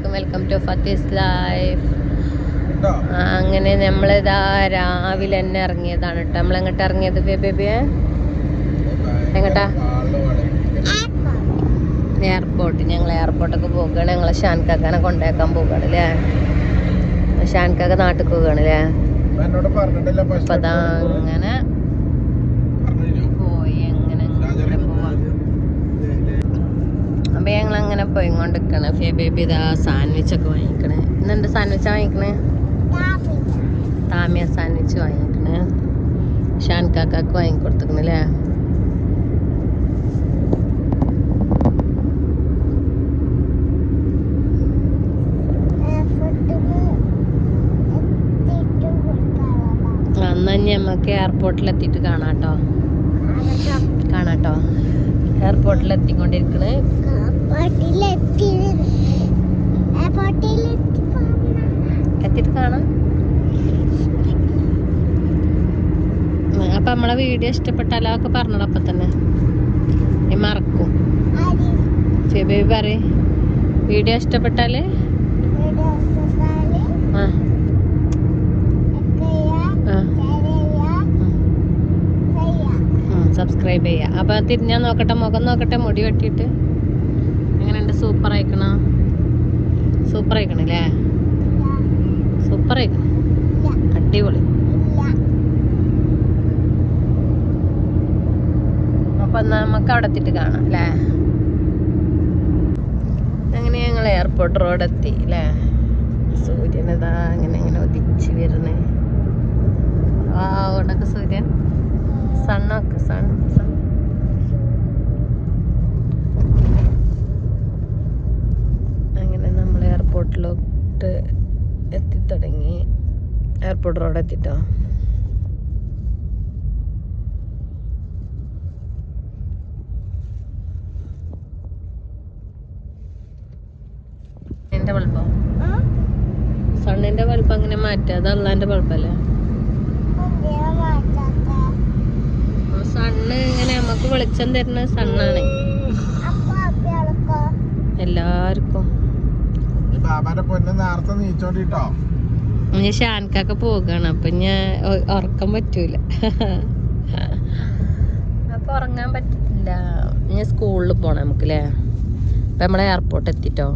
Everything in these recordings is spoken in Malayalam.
അലൈക്കും വെൽക്കം ടു ഫത്തീസ് ലൈഫ്? അങ്ങനെ നമ്മളിതാ രാവിലെ തന്നെ ഇറങ്ങിയതാണ് കേട്ടോ. നമ്മൾ എങ്ങോട്ട് ഇറങ്ങിയത് ബേബിയെ എങ്ങട്ടാ? എയർപോർട്ട് ഞങ്ങൾ എയർപോർട്ടൊക്കെ പോകുകയാണ് ഞങ്ങൾ ഷാൻക്കാക്കാനെ കൊണ്ടേക്കാൻ പോകുകയാണ് അല്ലേ? ഷാൻക്കാക്ക നാട്ടിൽ പോവുകയാണ് അല്ലേ? അതാ അങ്ങനെ പറഞ്ഞില്ലോ. പോയി അങ്ങനെ അങ്ങനെ പോവാം അപ്പൊ ഞങ്ങൾ അങ്ങനെ പോയിക്കൊണ്ടിരിക്കണ ഫേ ബേബി ഇതാ സാൻഡ്വിച്ച് ഒക്കെ വാങ്ങിക്കണേ. ഇന്നെന്ത് സാൻഡ്വിച്ചാ വാങ്ങിക്കണേ? താമിയ സാൻഡ്വിച്ച് വാങ്ങിക്കണേ. ഷാൻ കാക്കാക്ക് വാങ്ങിക്കൊടുത്തിക്കണല്ലേ അന്നാ നമുക്ക് എയർപോർട്ടിൽ എത്തിയിട്ട് കാണാട്ടോ. കാണാട്ടോ. എയർപോർട്ടിൽ എത്തിക്കൊണ്ടിരിക്കണേ അപ്പൊ നമ്മളെ വീഡിയോ ഇഷ്ടപ്പെട്ടാലോ ഒക്കെ പറഞ്ഞോളൂ അപ്പൊ തന്നെ. മറക്കും. ചെബേബി പറ വീഡിയോ ഇഷ്ടപ്പെട്ടാൽ? സബ്സ്ക്രൈബ് ചെയ്യാം. അപ്പൊ തിരിഞ്ഞാ നോക്കട്ടെ മുഖം നോക്കട്ടെ മുടി വെട്ടിയിട്ട്. എങ്ങനെയുണ്ട്? സൂപ്പർ ആയിക്കണ? സൂപ്പർ ആയിക്കണല്ലേ സൂപ്പർ ആയിക്കണ? അടിപൊളി. അപ്പൊ നമുക്ക് അവിടെ എത്തിയിട്ട് കാണാം അല്ലേ? അങ്ങനെ ഞങ്ങൾ എയർപോർട്ട് റോഡ് എത്തി അല്ലേ? സൂര്യനതാ അങ്ങനെ അങ്ങനെ ഉദിച്ച് വരുന്നേ. ആ ഉണക്ക് സൂര്യൻ? സണ്ണൊക്കെ എയർപോർട്ടിലോട്ട് എത്തിത്തുടങ്ങി. എയർപോർട്ട് റോഡ് എത്തിട്ടോ? എന്റെ ബൾബോ? സണ്ണിന്റെ ബൾബ് അങ്ങനെ മാറ്റാ. അത് അള്ളാന്റെ ബൾബല്ലേ? സണ്ണ് ഇങ്ങനെ നമുക്ക് വെളിച്ചം തരുന്ന സണ്ണാണ്. എല്ലാവർക്കും. ബാബാന്റെ പൊന്നെ നേരത്തെ നീച്ചോണ്ടിട്ടോ. ഞാൻ ഷാൻകാക്ക പോകാണ്. അപ്പൊ ഞാൻ ഉറക്കാൻ ഉറക്കം പറ്റൂല. അപ്പൊ ഉറങ്ങാൻ പറ്റില്ല ഞാൻ സ്കൂളിൽ പോണം നമുക്ക് അല്ലേ അപ്പൊ നമ്മളെ എയർപോർട്ട് എത്തിട്ടോ?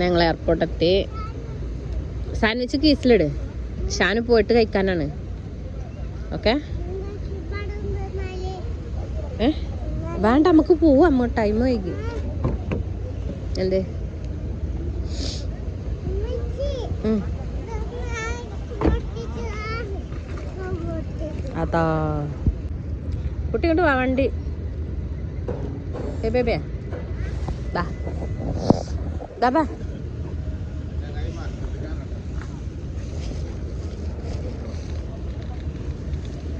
ഞങ്ങൾ എയർപോർട്ട് എത്തി. സാൻഡ്വിച്ച് കീസിലിട്. ഷാന് പോയിട്ട് കഴിക്കാനാണ്. ഓക്കെ? ഏ? വേണ്ട നമുക്ക് പോവാം. അമ്മ ടൈം വൈകി. എന്തേ. അതാ. കുട്ടി കൊണ്ട് വാ വണ്ടി. ഏ ബേബേ ബാ. ദാ ബാ.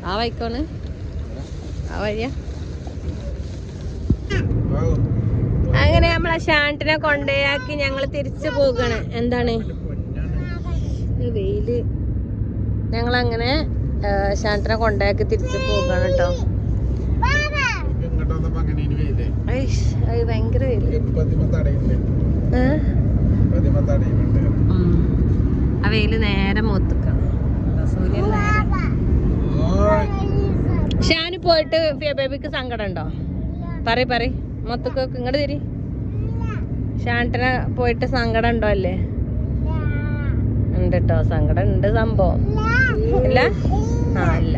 ആ വൈക്കോണ് ആ വഴിയാ ഓ, അങ്ങനെ നമ്മളെ ഷാണ്ടിനെ കൊണ്ടയാക്കി ഞങ്ങൾ തിരിച്ചു പോകണം. എന്താണ്? വെയിൽ. ഞങ്ങൾ അങ്ങനെ ഷാണ്ടിനെ കൊണ്ടയാക്കി തിരിച്ചു പോകണം കേട്ടോ ഭയങ്കര. ആ വെയിൽ നേരെ മൂത്തിക്കണം സൂര്യൻ. ഷാന് പോയിട്ട് ബേബിക്ക് സങ്കടം ഉണ്ടോ? പറ പറ മൊത്തക്ക് ഇങ്ങോട്ട് തിരി. ഷാൻട്ടിനെ പോയിട്ട് സങ്കടം ഉണ്ടോ അല്ലേ? ഉണ്ട് കേട്ടോ സങ്കടം ഉണ്ട് സംഭവം. ഇല്ല? ആ ഇല്ല.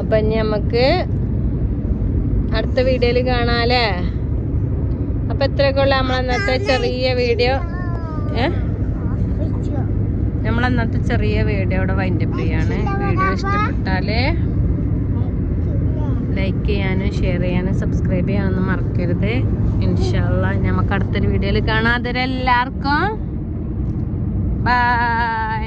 അപ്പൊ ഇനി നമുക്ക് അടുത്ത വീഡിയോയിൽ കാണാല്ലേ അപ്പൊ ഇത്രയൊക്കെ ഉള്ള നമ്മളന്നത്തെ ചെറിയ വീഡിയോ. ഏ? നമ്മളന്നത്തെ ചെറിയ വീഡിയോ ഇവിടെ വൈൻഡപ്പ് ചെയ്യാണ്. വീഡിയോ ഇഷ്ടപ്പെട്ടാൽ ലൈക്ക് ചെയ്യാനും ഷെയർ ചെയ്യാനും സബ്സ്ക്രൈബ് ചെയ്യാനൊന്നും മറക്കരുത്. ഇൻഷാല്ല നമുക്ക് അടുത്തൊരു വീഡിയോയിൽ കാണാം. അതുവരെ എല്ലാവർക്കും ബൈ